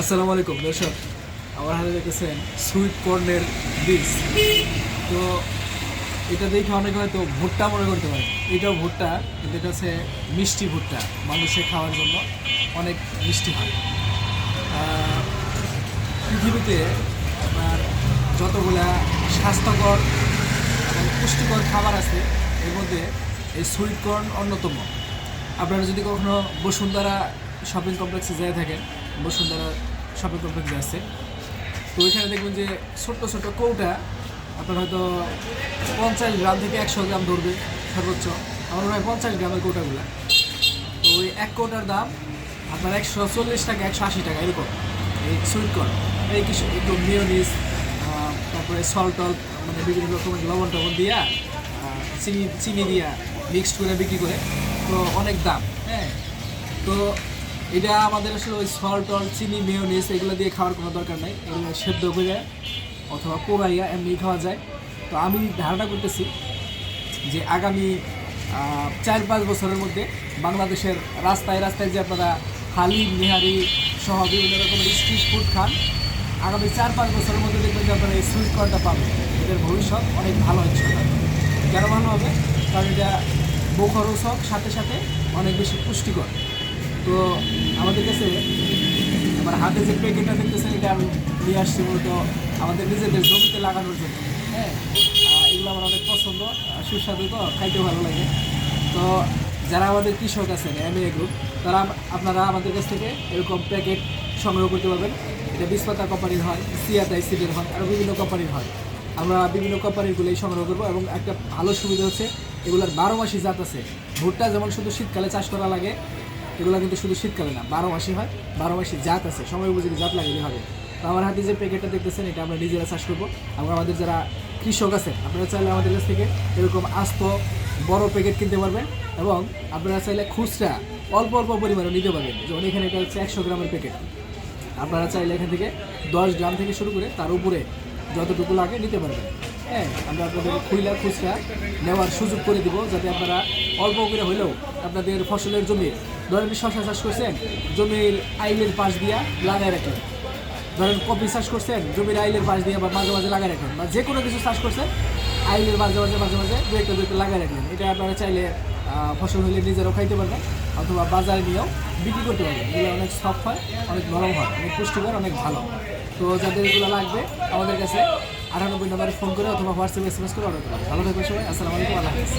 আসসালামু আলাইকুম, দর্শক, আমার হাতে দেখেছেন সুইট কর্নের বীজ তো এটা দেখে অনেকে হয়তো ভুট্টা মনে করতে পারে। এটাও ভুট্টা, কিন্তু এটা হচ্ছে মিষ্টি ভুট্টা মানুষের খাওয়ার জন্য অনেক মিষ্টি হয়। পৃথিবীতে আপনার যতগুলা স্বাস্থ্যকর এবং পুষ্টিকর খাবার আছে, এর মধ্যে এই সুইট কর্ন অন্যতম। আপনারা যদি কখনো বসুন্ধরা শপিং কমপ্লেক্সে যেয়ে থাকেন, বসুন্ধরা শপিং কমপ্লেক্সে আছে। তো ওইখানে দেখবেন যে ছোট্ট ছোট্ট কৌটা, আপনার হয়তো পঞ্চাশ গ্রাম থেকে একশো গ্রাম ধরবে সর্বোচ্চ। আমার মনে হয় পঞ্চাশ গ্রামের কৌটাগুলা। তো ওই এক কৌটার দাম আপনার একশো চল্লিশ টাকা, একশো আশি টাকা, এরকম। এই সুইট কর্ন। এই কিছু একটু মিওনিস তারপরে সল্ট টল মানে বিভিন্ন রকমের লবণ টবণ দিয়া চিনি চিনি দিয়া মিক্সড করে বিক্রি করে। তো অনেক দাম হ্যাঁ। তো এটা আমাদের আসলে ওই সল্ট টল চিনি মেয়োনিস এগুলো দিয়ে খাওয়ার কোনো দরকার নাই। এগুলো সেদ্ধ করে অথবা পোড়াইয়া এমনি খাওয়া যায়। তো আমি ধারণা করতেছি যে আগামী চার পাঁচ বছরের মধ্যে বাংলাদেশের রাস্তায় রাস্তায় যে আপনারা হালিম, নিহারি সহ বিভিন্ন রকমের স্ট্রিট ফুড খান, আগামী চার পাঁচ বছরের মধ্যে দেখবেন যে আপনারা এই সুইট কর্নটা পাবেন। এদের ভবিষ্যৎ অনেক ভালো হচ্ছে। কেন ভালো হবে? কারণ এটা মুখরোচক সাথে সাথে অনেক বেশি পুষ্টিকর। তো আমাদের কাছে আমার হাতে যে প্যাকেটটা দেখতেছেন, এটা আমি নিয়ে আসছি মূলত আমাদের নিজেদের জমিতে লাগানোর জন্য। হ্যাঁ এগুলো আমার অনেক পছন্দ সুস্বাদু তো, খাইতে ভালো লাগে। তো যারা আমাদের কৃষক আছেন এম এ গ্রুপ তারা আপনারা আমাদের কাছ থেকে এরকম প্যাকেট সংগ্রহ করতে পারবেন। এটা বিস্পাতা কোম্পানির হয়, সিয়াতাই সিডের হয়, আরও বিভিন্ন কোম্পানির হয়। আমরা বিভিন্ন কোম্পানিগুলোই সংগ্রহ করব এবং একটা ভালো সুবিধা হচ্ছে, এগুলোর বারো মাসি জাত আছে। ভুট্টা যেমন শুধু শীতকালে চাষ করা লাগে এগুলো কিন্তু শুধু শীতকালে না বারো মাসি হয় বারো মাসি জাত আছে সময় উপযোগী জাত লাগিয়ে হবে। তো আমার হাতে যে প্যাকেটটা দেখতেছেন, এটা আমরা নিজেরা চাষ করব। এবং আমাদের যারা কৃষক আছেন, আপনারা চাইলে আমাদের কাছ থেকে এরকম আস্ত বড় প্যাকেট কিনতে পারবেন এবং আপনারা চাইলে খুচরা অল্প অল্প পরিমাণে নিতে পারবেন। যেমন এখানে এটা হচ্ছে একশো গ্রামের প্যাকেট আপনারা চাইলে এখান থেকে দশ গ্রাম থেকে শুরু করে তার উপরে যতটুকু লাগে নিতে পারবেন। হ্যাঁ আমরা আপনাদের খুইলা খুচরা নেওয়ার সুযোগ করে দিব, যাতে আপনারা অল্প করে হলেও আপনাদের ফসলের জমি ধরেন শশা চাষ করছেন, জমির আইলের পাশ দিয়া লাগায় রাখেন। ধরেন কপি চাষ করছেন, জমির আইলের পাশ দিয়ে বা মাঝে মাঝে লাগায় রাখেন। বা যে কোনো কিছু চাষ করছেন, আইলের মাঝে মাঝে মাঝে মাঝে দু একটা দু একটা লাগায় রাখলেন। এটা আপনারা চাইলে ফসল হলে নিজেরাও খাইতে পারবেন, অথবা বাজারে নিয়েও বিক্রি করতে পারবেন। এগুলো অনেক সফট হয়, অনেক নরম হয়, অনেক পুষ্টিকর, অনেক ভালো। তো যাদের এগুলো লাগবে, আমাদের কাছে আটানব্বই নম্বরে ফোন করে অথবা হোয়াটসঅ্যাপে এস এম এস করে অর্ডার করবেন ভালো থাকবেন সবাই, আসসালামু আলাইকুম, আল্লাহ হাফিজ।